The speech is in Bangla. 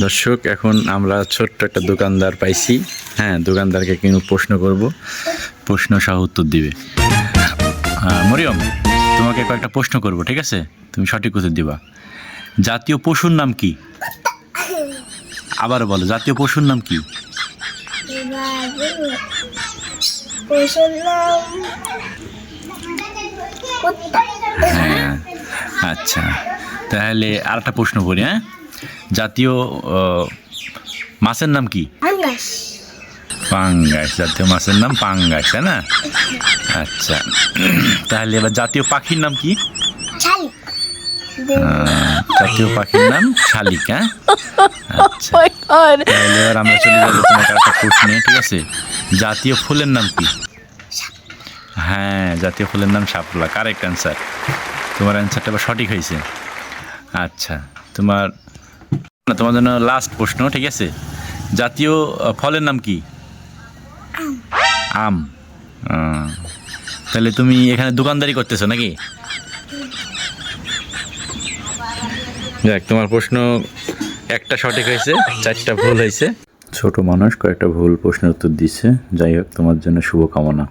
দর্শক এখন আমরা ছোট্ট একটা দোকানদার পাইছি। হ্যাঁ দোকানদারকে কিন্তু প্রশ্ন করব। প্রশ্ন সহ উত্তর দিবে। মরিয়ম তোমাকে কয়েকটা প্রশ্ন করব ঠিক আছে? তুমি সঠিক উত্তর দিবা। জাতীয় পশুর নাম কি? আবার বলো জাতীয় পশুর নাম কি? হ্যাঁ আচ্ছা। তাহলে আর একটা প্রশ্ন করি হ্যাঁ? জাতীয় মাছের নাম কি? পাঙ্গাস। জাতীয় মাছের নাম পাঙ্গাস তাই না? আচ্ছা। তাহলে এবার জাতীয় পাখির নাম কি? জাতীয় পাখির নাম শালিক হ্যাঁ? আচ্ছা। তাহলে এবার আমরা চলে যাব তোমার একটা প্রশ্নে ঠিক আছে? জাতীয় ফুলের নাম কি? হ্যাঁ জাতীয় ফুলের নাম শাপলা। কারেক্ট অ্যান্সার তোমার অ্যান্সারটা এবার সঠিক হয়েছে। আচ্ছা তোমার না তোমার জন্য লাস্ট প্রশ্ন ঠিক আছে? জাতীয় ফলের নাম কি? আম। আহ, তাহলে তুমি এখানে দোকানদারি করতেছো নাকি? যাক তোমার প্রশ্ন একটা সঠিক হয়েছে চারটা ভুল হয়েছে। ছোট মানুষ কয়েকটা ভুল প্রশ্নের উত্তর দিচ্ছে যাই হোক তোমার জন্য শুভকামনা।